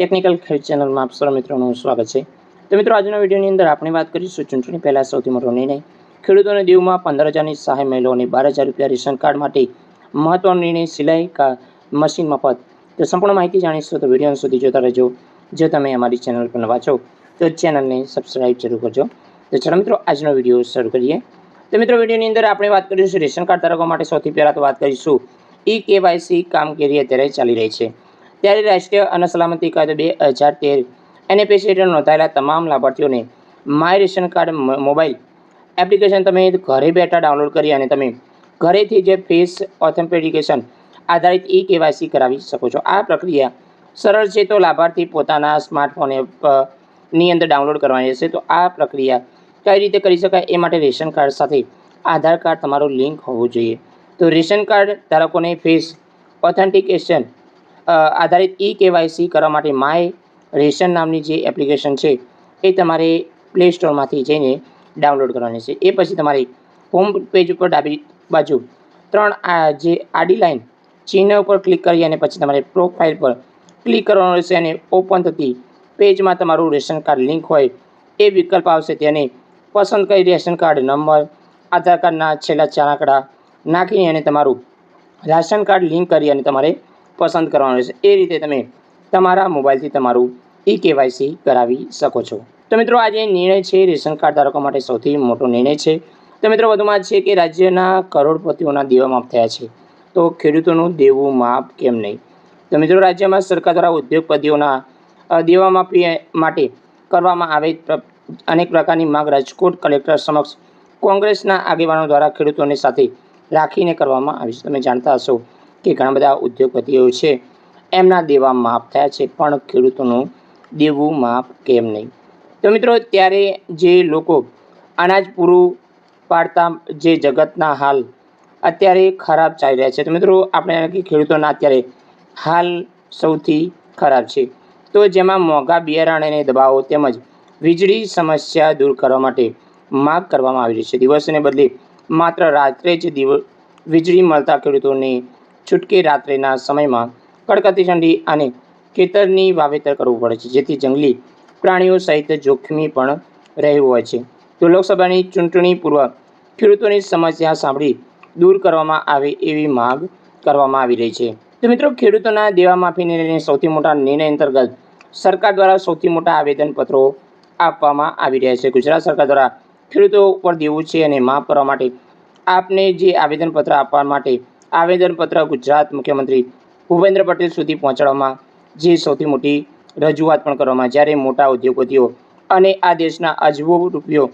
Technical ખેડ ચેનલમાં આપ સર્વ મિત્રોનું સ્વાગત છે. તો મિત્રો, આજના વિડીયોની અંદર આપણે વાત કરીશું ચૂંટણી પહેલાં સૌથી મોટો નિર્ણય. ખેડૂતોને દીવમાં પંદર હજારની સહાય મહિલાઓને બાર હજાર રૂપિયા રેશન કાર્ડ માટે મહત્વનો નિર્ણય સિલાઈ કા મશીન મફત. તો સંપૂર્ણ માહિતી જાણીશું તો વીડિયો સુધી જોતા રહેજો. જો તમે અમારી ચેનલ પર નવા છો, તો ચેનલને સબસ્ક્રાઈબ જરૂર કરજો. તો ચાલો મિત્રો, આજનો વીડિયો શરૂ કરીએ. તો મિત્રો, વિડીયોની અંદર આપણે વાત કરીશું રેશન કાર્ડ ધારકો માટે સૌથી પહેલાં તો વાત કરીશું ઈ કેવાયસી કામગીરી અત્યારે ચાલી રહી છે. ત્યારે રાષ્ટ્રીય અન્ન સલામતી કાયદો બે હજાર તેર એનએપીસી હેઠળ નોંધાયેલા તમામ લાભાર્થીઓને my ration card mobile application તમે ઘરે બેઠા ડાઉનલોડ કરી અને તમે ઘરેથી જે ફેસ ઓથેન્ટિકેશન આધારિત ઈ કેવાયસી કરાવી શકો છો. આ પ્રક્રિયા સરળ છે તો લાભાર્થી પોતાના સ્માર્ટફોનની અંદર ડાઉનલોડ કરવાની રહેશે. તો આ પ્રક્રિયા કઈ રીતે કરી શકાય એ માટે રેશન કાર્ડ સાથે આધાર કાર્ડ તમારું લિંક હોવું જોઈએ. તો રેશન કાર્ડ ધારકોને ફેસ ઓથેન્ટિકેશન આધારિત ઈ કેવાયસી કરવા માટે માય રેશન નામની જે એપ્લિકેશન છે, એ તમારે પ્લે સ્ટોરમાંથી જઈને ડાઉનલોડ કરવાની છે. એ પછી તમારે હોમ પેજ ઉપર ડાબી બાજુ ત્રણ, આ, જે આડી લાઈન ચિહ્ન ઉપર ક્લિક કરી અને પછી તમારે પ્રોફાઇલ પર ક્લિક કરવાનું રહેશે અને ઓપન થતી પેજમાં તમારું રેશન કાર્ડ લિંક હોય એ વિકલ્પ આવશે તેને પસંદ કરી રેશન કાર્ડ નંબર આધાર કાર્ડના છેલ્લા ચાર આંકડા નાખીને અને તમારું રાશન કાર્ડ લિંક કરી અને તમારે પસંદ કરવાનું છે એ રીતે તમે તમારા મોબાઈલથી તમારું ઈ કેવાયસી કરાવી શકો છો. તો મિત્રો આ જે નિર્ણય છે રેશન કાર્ડ ધારકો માટે સૌથી મોટો નિર્ણય છે. તો મિત્રો, વધુમાં છે કે રાજ્યના કરોડપતિઓના દેવા માફ થયા છે. તો ખેડૂતોનું દેવું માફ કેમ નહીં? તો મિત્રો, રાજ્યમાં સરકાર દ્વારા ઉદ્યોગપતિઓના દેવા માફી માટે કરવામાં આવે અનેક પ્રકારની માંગ રાજકોટ કલેક્ટર સમક્ષ કોંગ્રેસના આગેવાનો દ્વારા ખેડૂતોને સાથે રાખીને કરવામાં આવી છે. તમે જાણતા હશો કે ઘણા બધા ઉદ્યોગપતિઓ છે, એમના દેવા માફ થયા છે, પણ ખેડૂતોનું દેવું માફ કેમ નહીં? તો મિત્રો, ત્યારે જે લોકો અનાજ પૂરું પાડતા, જે જગતના હાલ અત્યારે ખરાબ ચાલી રહ્યા છે, તો મિત્રો, આપણે ખેડૂતોના અત્યારે હાલ સૌથી ખરાબ છે. તો જેમાં મોંઘા બિયારણ અને દબાવો તેમજ વીજળી સમસ્યા દૂર કરવા માટે માગ કરવામાં આવી રહી છે. દિવસને બદલે માત્ર રાત્રે જ વીજળી મળતા ખેડૂતોને છૂટકે રાત્રિના સમયમાં કડકતી ઠંડી અને ખેતરની વાવેતર કરવું પડે છે, જેથી જંગલી પ્રાણીઓ સહિત જોખમી પણ રહેવું હોય છે. તો લોકસભાની ચૂંટણી પૂર્વ ખેડૂતોની સમસ્યા સાંભળી દૂર કરવામાં આવે એવી માંગ કરવામાં આવી રહી છે. તો મિત્રો, ખેડૂતોના દેવા માફીને લઈને સૌથી મોટા નિર્ણય અંતર્ગત સરકાર દ્વારા સૌથી મોટા આવેદનપત્રો આપવામાં આવી રહ્યા છે. ગુજરાત સરકાર દ્વારા ખેડૂતો ઉપર દેવું છે અને માફ કરવા માટે આપને જે આવેદનપત્ર આપવા માટે આવેદનપત્ર ગુજરાત મુખ્યમંત્રી ભૂપેન્દ્ર પટેલ સુધી પહોંચાડવામાં જે સૌથી મોટી રજૂઆત પણ કરવામાં જ્યારે મોટા ઉદ્યોગપતિઓ અને આ દેશના અજબો રૂપિયો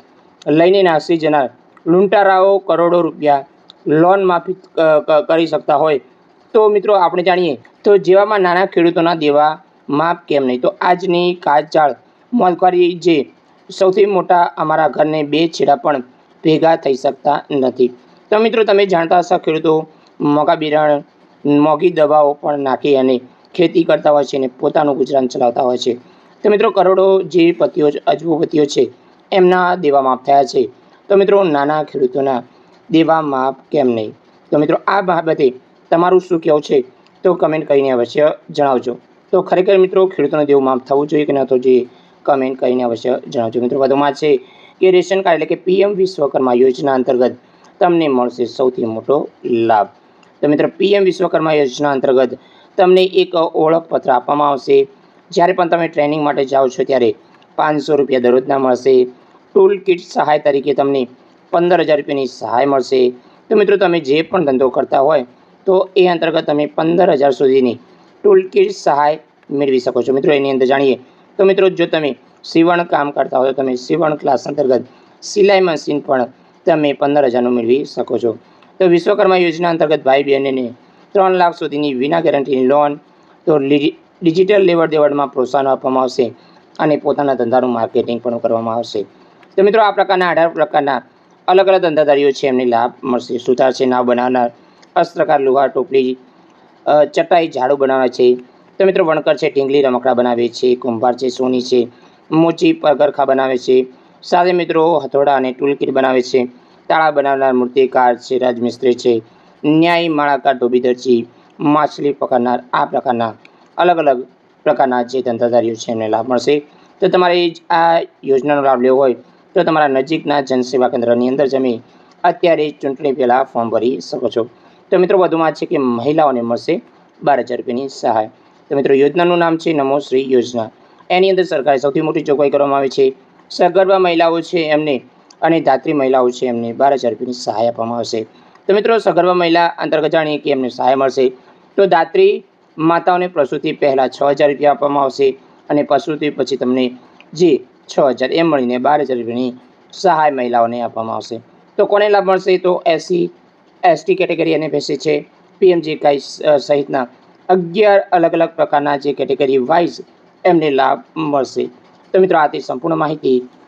લઈને નાસી જનાર લૂંટારાઓ કરોડો રૂપિયા લોન માફી કરી શકતા હોય, તો મિત્રો આપણે જાણીએ તો જેવામાં નાના ખેડૂતોના દેવા માફ કેમ નહીં? તો આજની કાચાળ મોંઘવારી જે સૌથી મોટા અમારા ઘરને બે છેડા પણ ભેગા થઈ શકતા નથી. તો મિત્રો તમે જાણતા હશો ખેડૂતો મોંઘા બિરાણ, મોંઘી દવાઓ પણ નાખી અને ખેતી કરતા હોય છે અને પોતાનું ગુજરાન ચલાવતા હોય છે. તો મિત્રો કરોડો જે પતિઓ અજબોપતિઓ છે, એમના દેવા માફ થયા છે. તો મિત્રો નાના ખેડૂતોના દેવા માફ કેમ નહીં? તો મિત્રો આ બાબતે તમારું શું કહેવું છે? તો કમેન્ટ કરીને અવશ્ય જણાવજો. તો ખરેખર મિત્રો ખેડૂતોને દેવું માફ થવું જોઈએ કે ન તો જે કમેન્ટ કરીને અવશ્ય જણાવજો. મિત્રો વધુમાં છે કે રેશન કાર્ડ એટલે કે પીએમ વિશ્વકર્મા યોજના અંતર્ગત તમને મળશે સૌથી મોટો લાભ. તો મિત્રો, પીએમ વિશ્વકર્મા યોજના અંતર્ગત તમને એક ઓળખપત્ર આપવામાં આવશે. જ્યારે પણ તમે ટ્રેનિંગ માટે જાઓ છો, ત્યારે પાંચસો રૂપિયા દરરોજના મળશે. ટૂલ કિટ સહાય તરીકે તમને પંદર હજાર રૂપિયાની સહાય મળશે. તો મિત્રો, તમે જે પણ ધંધો કરતા હોય, તો એ અંતર્ગત તમે પંદર હજાર સુધીની ટૂલ કિટ સહાય મેળવી શકો છો. મિત્રો, એની અંદર જાણીએ તો મિત્રો, જો તમે સીવણ કામ કરતા હોય, તો તમે સીવણ ક્લાસ અંતર્ગત સિલાઈ મશીન પણ તમે પંદર હજારનું મેળવી શકો છો. તો વિશ્વકર્મા યોજના અંતર્ગત ભાઈ બહેનને ત્રણ લાખ સુધીની વિના ગેરંટીની લોન તો ડિજિટલ લેવડ દેવડમાં પ્રોત્સાહન આપવામાં આવશે અને પોતાના ધંધાનું માર્કેટિંગ પણ કરવામાં આવશે. તો મિત્રો, આ પ્રકારના અઢાર પ્રકારના અલગ અલગ ધંધાધારીઓ છે, એમને લાભ મળશે. સુથાર છે, નાવ બનાવનાર, અસ્ત્રકાર, લુહાર, ટોપલી ચટાઈ, ઝાડુ બનાવે છે. તો મિત્રો, વણકર છે ટીંગલી રમકડા બનાવે છે, કુંભાર છે, સોની છે, મોચી, પગરખા બનાવે છે. સાથે મિત્રો, હથોડા અને ટૂલકીટ બનાવે છે. તાળા બનાવનાર મૂર્તિકાર છે, રાજમિસ્ત્રી છે, ન્યાય માળાકાર ધોબી દરજી માછલી પકડનાર આ પ્રકારના અલગ અલગ પ્રકારના જે ધંધાધારીઓ છે, એમને લાભ મળશે. તો તમારે આ યોજનાનો લાભ લેવો હોય તો તમારા નજીકના જનસેવા કેન્દ્રની અંદર જમી અત્યારે ચૂંટણી પહેલાં ફોર્મ ભરી શકો છો. તો મિત્રો વધુમાં છે કે મહિલાઓને મળશે બાર હજાર રૂપિયાની સહાય. તો મિત્રો યોજનાનું નામ છે નમો શ્રી યોજના. એની અંદર સરકારે સૌથી મોટી જોગવાઈ કરવામાં આવી છે. સગર્ભા મહિલાઓ છે એમને અને ધાત્રી મહિલાઓ છે, એમને બાર હજાર રૂપિયાની સહાય આપવામાં આવશે. તો મિત્રો, સગર્ભા મહિલા અંતર્ગત જાણીએ કે એમને સહાય મળશે. તો ધાત્રી માતાઓને પ્રસૂતિ પહેલાં છ હજાર રૂપિયા આપવામાં આવશે અને પ્રસૂતિ પછી તમને જે છ હજાર એમ મળીને બાર હજાર રૂપિયાની સહાય મહિલાઓને આપવામાં આવશે. તો કોને લાભ મળશે? તો એસસી એસટી કેટેગરી અને બેસે છે. પીએમજી કાઈ સહિતના અગિયાર અલગ અલગ પ્રકારના જે કેટેગરી વાઇઝ એમને લાભ મળશે. તો મિત્રો, આથી સંપૂર્ણ માહિતી